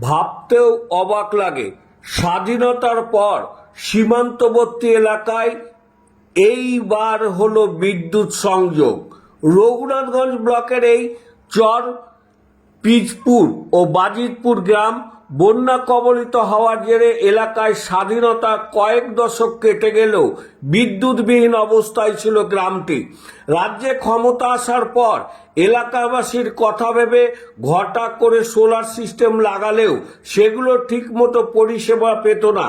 ভাবতেও অবাক লাগে। স্বাধীনতার পর সীমান্তবর্তী এলাকায় এইবার হল বিদ্যুৎ সংযোগ। রঘুনাথগঞ্জ ব্লকের এই চর পিজপুর ও বাজিতপুর গ্রাম বন্যা কবলিত হওয়ার জেরে এলাকায় স্বাধীনতা কয়েক দশক কেটে গেলেও বিদ্যুৎবিহীন অবস্থায় ছিল গ্রামটি। রাজ্যে ক্ষমতা আসার পর এলাকাবাসীর কথা ভেবে ঘটা করে সোলার সিস্টেম লাগালেও সেগুলো ঠিকমতো পরিষেবা পেত না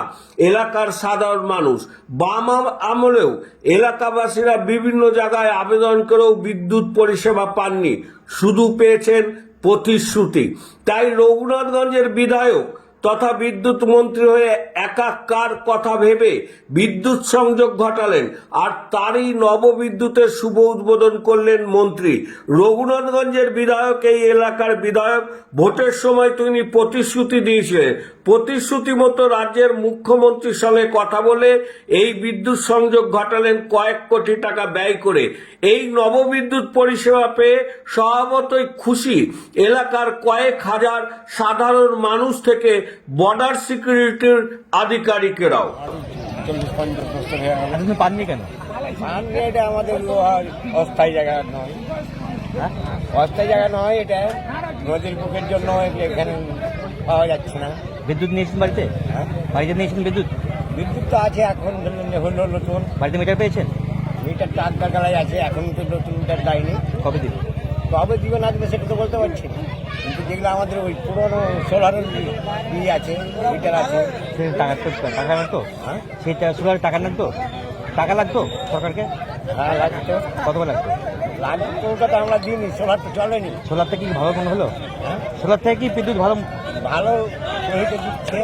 এলাকার সাধারণ মানুষ। বাম আমলেও এলাকাবাসীরা বিভিন্ন জায়গায় আবেদন করেও বিদ্যুৎ পরিষেবা পাননি। শুধু পেয়েছেন প্রতিশ্রুতি। তাই রঘুনাথগঞ্জের বিধায়ক তথা বিদ্যুৎ মন্ত্রী হয়ে একাকার কথা ভেবে বিদ্যুৎ সংযোগ ঘটালেন, আর তারই নববিদ্যুতের শুভ উদ্বোধন করলেন মন্ত্রী। রঘুনাথগঞ্জের বিধায়ক এই এলাকার বিধায়ক, ভোটের সময় তিনি প্রতিশ্রুতি দিয়েছিলেন। প্রতিশ্রুতি মতো রাজ্যের মুখ্যমন্ত্রীর সঙ্গে কথা বলে এই বিদ্যুৎ সংযোগ ঘটালেন কয়েক কোটি টাকা ব্যয় করে। এই নববিদ্যুৎ পরিষেবা পেয়ে স্বভাবতই খুশি এলাকার কয়েক হাজার সাধারণ মানুষ থেকে বর্ডার সিকিউরিটির আধিকারিকেরাও। পাননি কেন? পাননি এটা আমাদের লোহার অস্থায়ী জায়গা নয়। হ্যাঁ? অস্থায়ী জায়গা নয় এটা নদীর বুকের জন্য এখানে পাওয়া যাচ্ছে না। বিদ্যুৎ নিয়েছেন বাড়িতে? হ্যাঁ। বাড়িতে নিয়েছেন বিদ্যুৎ? বিদ্যুৎ তো আছে এখন হলো নতুন। বাড়িতে মিটার পেয়েছেন? মিটারটা আটকা গালায় আছে এখন তো নতুন মিটার দেয়নি। কবে দিন কবে দিবে না দিবে সেটা তো বলতে পারছি না। কিন্তু যেগুলো আমাদের ওই পুরোনো সোলারের ইয়ে আছে মিটার আছে। সে টাকা তো টাকা লাগতো হ্যাঁ? সেই টাকা টাকা লাগতো টাকা লাগতো সরকারকে? হ্যাঁ লাগতো কত করে লাগতো লাগতো ওটা তো আমরা দিইনি সোলার তো চলেনি। সোলার থেকে কি ভালো মনে হলো? হ্যাঁ? সোলার থেকে কি বিদ্যুৎ ভালো? ভালো সহিতে দিচ্ছে।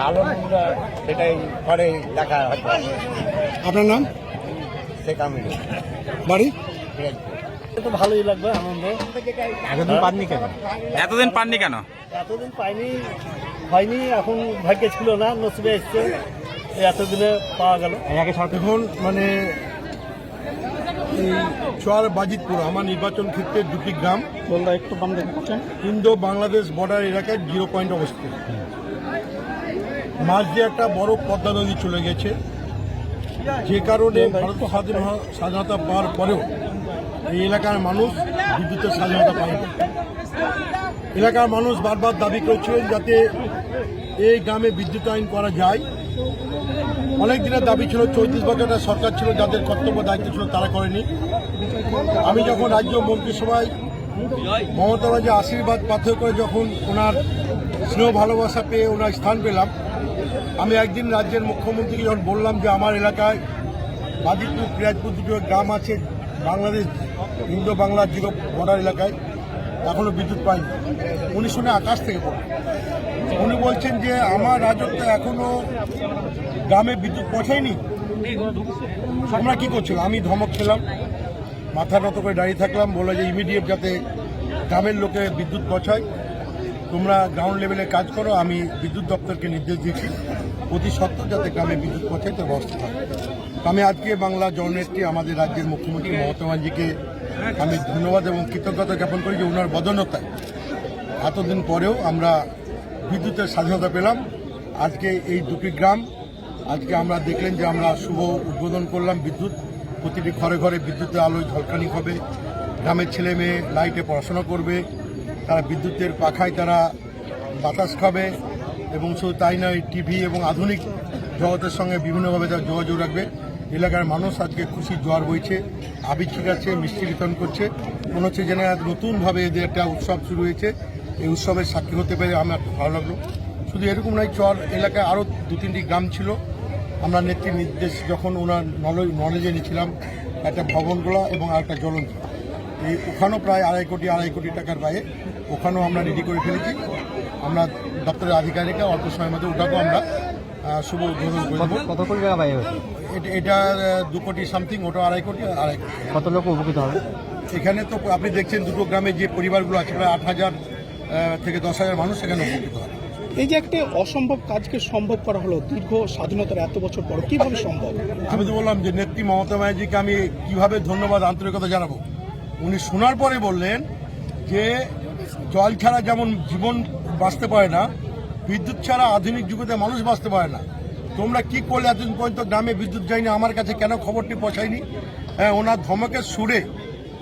ভালো সেটাই পরে দেখা হয়তো আপনার নাম? সে কামিল বাড়ি? তো ভালোই লাগবে আনন্দ। এতদিন পাননি কেন? এতদিন পাননি কেন? এতদিন পাইনি হয়নি এখন ভাগ্যে ছিল না নসিবে এসছে। এই এতদিনে পাওয়া গেল। এখন মানে এই চর বাজিতপুর আমার নির্বাচন ক্ষেত্রে দুটি গ্রাম। একটু ইন্দো বাংলাদেশ বর্ডার এলাকায় জিরো পয়েন্ট অবস্থিত। মাঝ দিয়ে একটা বড় পদ্মা নদী চলে গেছে। যে কারণে ভারত স্বাধীনতা পাওয়ার পরেও এই এলাকার মানুষ বিদ্যুতের স্বাধীনতা পায়নি এলাকার মানুষ বারবার দাবি করছিলেন যাতে এই গ্রামে বিদ্যুৎ আইন করা যায়। অনেক দিনের দাবি ছিল, চৌত্রিশ বছর একটা সরকার ছিল, যাদের কর্তব্য, দায়িত্ব ছিল, তারা করেনি। আমি যখন রাজ্য মন্ত্রিসভায় মমতা ব্যানার্জি আশীর্বাদ পাথর করে যখন ওনার স্নেহ ভালোবাসা পেয়ে ওনার স্থান পেলাম, আমি একদিন রাজ্যের মুখ্যমন্ত্রীকে যখন বললাম যে আমার এলাকায় বাজিতপুর, পিরাজপুর দুটো গ্রাম আছে, বাংলাদেশ ইন্দো বাংলার জিরো বর্ডার এলাকায় এখনও বিদ্যুৎ পায়নি। উনি শুনে আকাশ থেকে পড়ে উনি বলছেন যে, আমার রাজত্ব এখনও গ্রামে বিদ্যুৎ পৌঁছায়নি। তোমরা কি করছ আমি ধমক খেলাম, মাথা নত করে দাঁড়িয়ে থাকলাম, বলল যে ইমিডিয়েট যাতে গ্রামের লোকে বিদ্যুৎ পৌঁছায়, তোমরা গ্রাউন্ড লেভেলে কাজ করো, আমি বিদ্যুৎ দপ্তরকে নির্দেশ দিয়েছি প্রতি সত্ত্বর যাতে গ্রামে বিদ্যুৎ পৌঁছায়, তার ব্যবস্থা আমি আজকে বাংলা জননেত্রী আমাদের রাজ্যের মুখ্যমন্ত্রী মমতা ব্যানার্জিকে আমি ধন্যবাদ এবং কৃতজ্ঞতা জ্ঞাপন করি যে ওনার বদনতায় এতদিন পরেও আমরা বিদ্যুতের স্বাধীনতা পেলাম। আজকে এই দুটি গ্রাম, আজকে আমরা দেখলেন যে আমরা শুভ উদ্বোধন করলাম বিদ্যুৎ। প্রতিটি ঘরে ঘরে বিদ্যুতের আলোয় ঝলকানি হবে। গ্রামের ছেলে মেয়ে লাইটে পড়াশোনা করবে। তারা বিদ্যুতের পাখায় তারা বাতাস খাবে এবং শুধু তাই নয়, টিভি এবং আধুনিক জগতের সঙ্গে বিভিন্নভাবে তারা যোগাযোগ রাখবে। এলাকার মানুষ আজকে খুশি জোয়ার বইছে আবির ছিটাচ্ছে মিষ্টি বিতরণ করছে। মনে হচ্ছে যেন এক নতুনভাবে এদের একটা উৎসব শুরু হয়েছে। এই উৎসবের সাক্ষী হতে পেরে আমার ভালো লাগল। শুধু এরকম নয়, চর এলাকায় আরও দু তিনটি গ্রাম ছিল। আমরা নেত্রীর নির্দেশ যখন ওনার নলেজ, নলেজে নিয়েছিলাম একটা ভবনগুলো এবং আরেকটা জ্বলন্ত। এই ওখানেও প্রায় আড়াই কোটি আড়াই কোটি টাকার বাইরে ওখানেও আমরা রেডি করে ফেলেছি। আমরা দপ্তরের আধিকারিকরা অল্প সময়ের মধ্যে ওটাকেও আমরা। শুভ উদ্বোধন কত কোটি টাকা ব্যয় হয়েছে? এটা- এটা দু কোটি সামথিং ওটা আড়াই কোটি আর আড়াই কোটি। কত লোক উপকৃত হবে? এখানে তো আপনি দেখছেন দুটো গ্রামে যে পরিবারগুলো আছে প্রায় আট হাজার থেকে দশ হাজার মানুষ এখানে উপকৃত হবে। এই যে একটা অসম্ভব কাজকে সম্ভব করা হলো দীর্ঘ স্বাধীনতার এত বছর পর কীভাবে সম্ভব? আমি তো বললাম যে নেত্রী মমতা ব্যানার্জিকে আমি কীভাবে ধন্যবাদ আন্তরিকতা জানাব। উনি শোনার পরে বললেন যে জল ছাড়া যেমন জীবন বাঁচতে পারে না বিদ্যুৎ ছাড়া আধুনিক যুগেতে মানুষ বাঁচতে পারে না। তোমরা কি করলে এতদিন পর্যন্ত গ্রামে বিদ্যুৎ যায়নি? আমার কাছে কেন খবরটি পৌঁছায়নি? হ্যাঁ ওনার ধমকের সুরে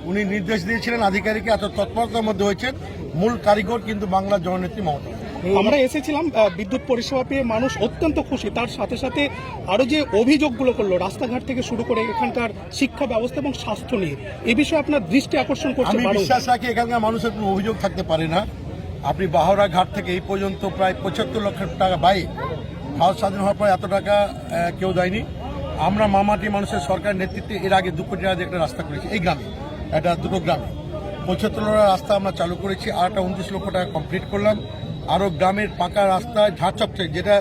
উনি নির্দেশ দিয়েছিলেন আধিকারিক এত তৎপরতার মধ্যে হয়েছেন মূল কারিগর কিন্তু বাংলার জননেত্রী মমতা আমরা এসেছিলাম বিদ্যুৎ পরিষেবা পেয়ে মানুষ অত্যন্ত খুশি। তার সাথে সাথে আরও যে অভিযোগগুলো করল রাস্তাঘাট থেকে শুরু করে এখানকার শিক্ষা ব্যবস্থা এবং স্বাস্থ্য নিয়ে এ বিষয়ে আপনার দৃষ্টি আকর্ষণ করছে আমি বিশ্বাস রাখি এখানকার মানুষের কোনো অভিযোগ থাকতে পারে না। আপনি বাহরা ঘাট থেকে এই পর্যন্ত প্রায় পঁচাত্তর লক্ষ টাকা ব্যয় ভারত স্বাধীন হওয়ার পর এত টাকা কেউ দেয়নি। আমরা মামাটি মানুষের সরকার নেতৃত্বে এর আগে দু কোটি টাকা একটা রাস্তা করেছি, এই গ্রামে একটা দুটো গ্রামে। পঁচাত্তর লক্ষ রাস্তা আমরা চালু করেছি, আর একটা উনত্রিশ লক্ষ টাকা কমপ্লিট করলাম। আরও গ্রামের পাকা রাস্তা ঝাড় চকচক যেটা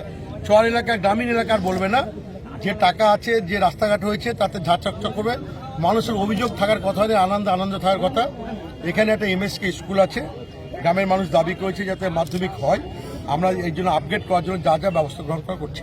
চর এলাকা, গ্রামীণ এলাকার বলবে না। যে টাকা আছে, যে রাস্তাঘাট হয়েছে, তাতে ঝাড় চকচক করবে। মানুষের অভিযোগ থাকার কথা, আনন্দ আনন্দ থাকার কথা। এখানে একটা এমএসকে স্কুল আছে। গ্রামের মানুষ দাবি করেছে যাতে মাধ্যমিক হয়। আমরা এই জন্য আপগ্রেড করার জন্য যা যা ব্যবস্থা গ্রহণ করা করছি।